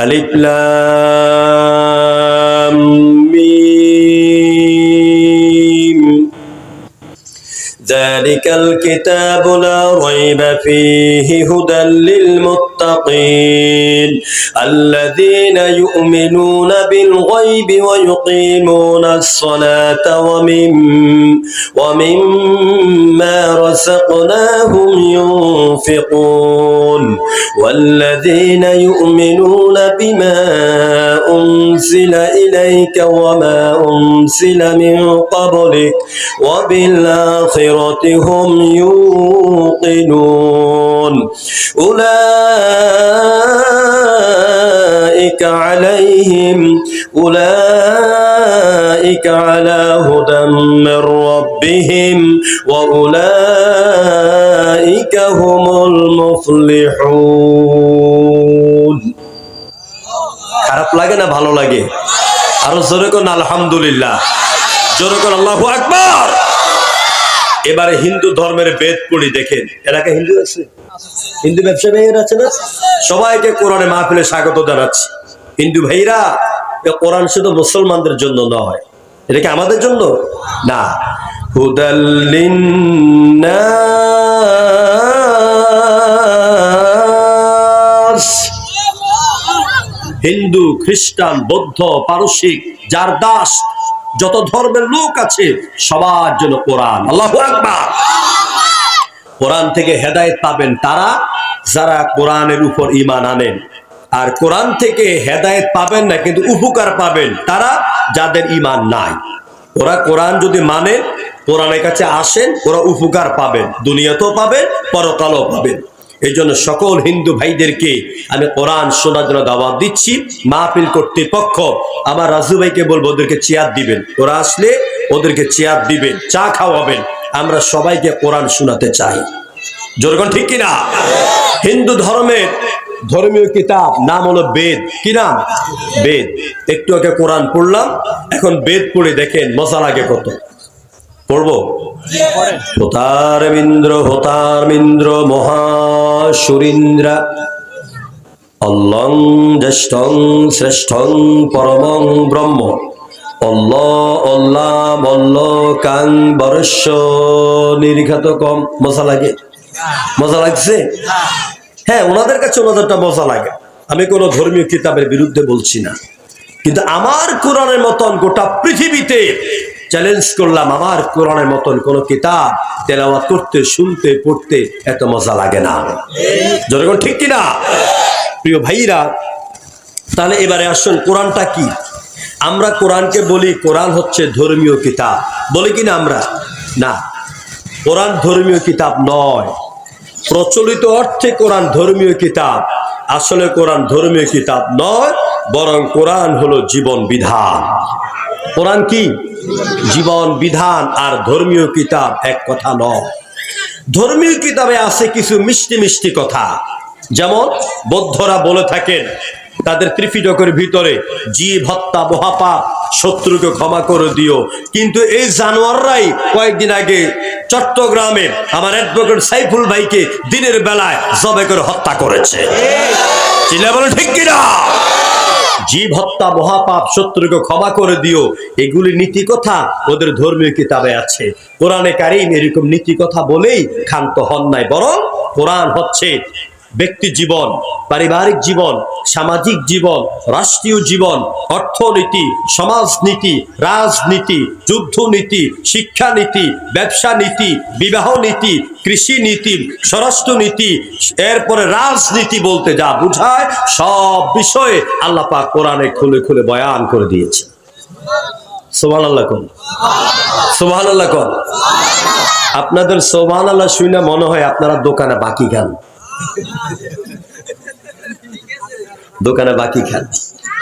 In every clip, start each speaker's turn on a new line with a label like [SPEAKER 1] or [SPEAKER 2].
[SPEAKER 1] ألف لام ميم. ذلك الكتاب لا ريب فيه هدى للمتقين. الذين يؤمنون بالغيب ويقيمون الصلاة ومن ومما رزقناهم ينفقون. والذين يؤمنون بما أنزل إليك وما أنزل من قبلك وبالآخرة هم يوقنون. أولئك عليهم أولئك على هدى من ربهم وأولئك هم المفلحون. খারাপ লাগে না ভালো লাগে? আরও জোরে কোন আলহামদুলিল্লাহ। জোরে কোন আল্লাহু আকবার। এবারে হিন্দু ধর্মের বেদ পড়ি দেখেন এলাকা হিন্দু আছে? হিন্দু ব্যবসা ভাইয়ের আছে না? সবাইকে কোরআনে মাহফিলে স্বাগত জানাচ্ছি। হিন্দু ভাইরা কোরআন শুধু মুসলমানদের জন্য নয়। এটা কি আমাদের জন্য? না। হুদাল্লিন হিন্দু, খ্রিস্টান, বৌদ্ধ, পারসিক, যার দাস, যত ধর্মের লোক আছে, সবার জন্য কোরআন। আল্লাহ কোরআন থেকে হেদায়েত পাবেন তারা, যারা কোরআনের উপর ইমান আনেন। আর কোরআন থেকে হেদায়েত পাবেন না, কিন্তু উপকার পাবেন তারা, যাদের ইমান নাই। ওরা কোরআন যদি মানে কোরআনের কাছে আসেন, ওরা উপকার পাবেন। দুনিয়াতেও পাবেন, পরকালও পাবেন। এই জন্য সকল হিন্দু ভাইদেরকে আমি কোরআন শোনার জন্য দাওয়াত দিচ্ছি। মাহফিল কর্তৃপক্ষ আমার রাজু ভাইকে বলব, ওদেরকে চেয়ার দিবেন। ওরা আসলে ওদেরকে চেয়ার দিবেন, চা খাওয়াবেন। আমরা সবাইকে কোরআন শোনাতে চাই। জোরগণ ঠিক কিনা? হিন্দু ধর্মের ধর্মীয় কিতাব, নাম হলো বেদ। কি নাম? বেদ। একটু আগে কোরআন পড়লাম, এখন বেদ পড়ে দেখেন, মজা লাগে কত। পড়ব হোতারমিন্দ্র হোতারমিন্দ্র মহাসুরিন্দ্র। অল্লং জ্যেষ্ঠং শ্রেষ্ঠং পরমং ব্রহ্ম। অল্ল অল্লা মল্ল কাং বরস্য, নির্ঘাত কম। মজা লাগে? মজা লাগছে? হ্যাঁ ওনাদের কাছে ওনাদেরটা মজা লাগে। আমি কোনো ধর্মীয় কিতাবের বিরুদ্ধে বলছি না। কিন্তু আমার কোরআনের মতন গোটা পৃথিবীতে চ্যালেঞ্জ করলাম আমার কোরআনের মতন কোন কিতাব, তেলাওয়াত করতে, শুনতে, পড়তে এত মজা লাগে না। জনগণ ঠিক কিনা প্রিয় ভাইরা, তাহলে এবারে আসুন, কোরআনটা কি? আমরা কোরআনকে বলি, কোরআন হচ্ছে ধর্মীয় কিতাব। বলি কিনা আমরা? না। কোরআন ধর্মীয় কিতাব নয়। প্রচলিত অর্থে কোরআন ধর্মীয় কিতাব। আসলে কোরআন ধর্মীয় কিতাব নয়, বরং কোরআন হলো জীবন বিধান। কোরআন কি? জীবন, বিধান আর ধর্মীয় কিতাব এক কথা নয়। ধর্মীয় কিতাবে আছে কিছু মিষ্টি মিষ্টি কথা। যেমন বৌদ্ধরা বলে থাকেন, তাদের ত্রিপিটকের ভিতরে জীব হত্যা, মহাপাপ, শত্রুকে ক্ষমা করে দিও। কিন্তু এই জানোয়াররাই কয়েকদিন আগে চট্টগ্রামে আমার অ্যাডভোকেট সাইফুল ভাইকে দিনের বেলায় জবে করে হত্যা করেছে। চিল্লা বলে ঠিক কিনা? জীব হত্যা, মহাপাপ শত্রুকে ক্ষমা করে দিও। এগুলি নীতি কথা ওদের ধর্মীয় কিতাবে আছে। কোরআনে কারিম এরকম নীতি কথা বলেই ক্ষান্ত হন নাই, বরং কোরআন হচ্ছে ব্যক্তি জীবন, পারিবারিক জীবন, সামাজিক জীবন, রাষ্ট্রীয় জীবন, অর্থনীতি, সমাজনীতি, রাজনীতি, যুদ্ধনীতি, শিক্ষানীতি ব্যবসা নীতি বিবাহ নীতি কৃষি নীতি স্বরাষ্ট্র নীতি এরপরে রাজনীতি বলতে যা বুঝায়, সব বিষয়ে আল্লাহ পাক কোরআনে খুলে খুলে বয়ান করে দিয়েছে। সোহান আল্লাহ কোন। সোহান আল্লাহ কোন। আপনাদের সোহান আল্লাহ শুনে মনে হয় আপনারা দোকানে বাকি খান দোকানে বাকি খান।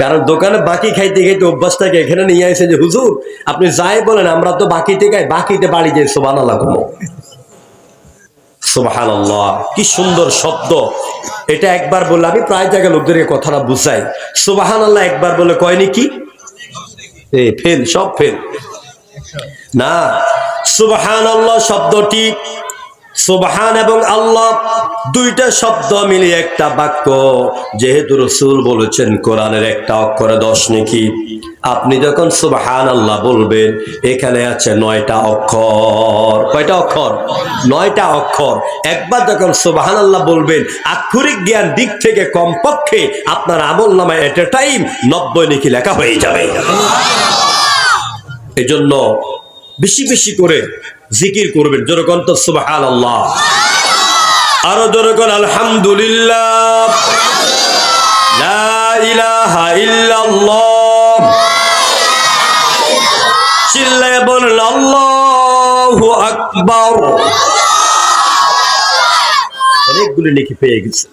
[SPEAKER 1] কারণ দোকানে বাকি খাইতে খাইতে অভ্যাসটাকে এখানে নিয়ে আসে যে, হুজুর, আপনি যাই বলেন, আমরা তো বাকিতে খাই, বাকিতে বাড়ি যাই সোবান আল্লাহ কমো। সোবাহান কি সুন্দর শব্দ। এটা একবার বললে আমি প্রায় জায়গায় লোকদেরকে কথাটা বুঝাই। সোবাহান আল্লাহ একবার বলে কয়নি কি ফেল, সব ফেল। না সুবাহান আল্লাহ শব্দটি সুবহান এবং আল্লাহ দুইটা শব্দ মিলিয়ে একটা বাক্য। যেহেতু রসুল বলেছেন, কোরআনের একটা অক্ষরে দশ নাকি। আপনি যখন সুবহান আল্লাহ বলবেন, এখানে আছে নয়টা অক্ষর। কয়টা অক্ষর? নয়টা অক্ষর। একবার যখন সুবহান আল্লাহ বলবেন, আক্ষরিক জ্ঞান দিক থেকে কমপক্ষে আপনার আমল নামায় এট এ টাইম নব্বই নাকি লেখা হয়ে যাবে। এজন্য বেশি বেশি করে জিকির করবেন। যেরকম তো সুবহান আল্লাহ আরও যেরকম আলহামদুলিল্লাহ। চিল্লায় অনেকগুলি লিখে পেয়ে গেছে।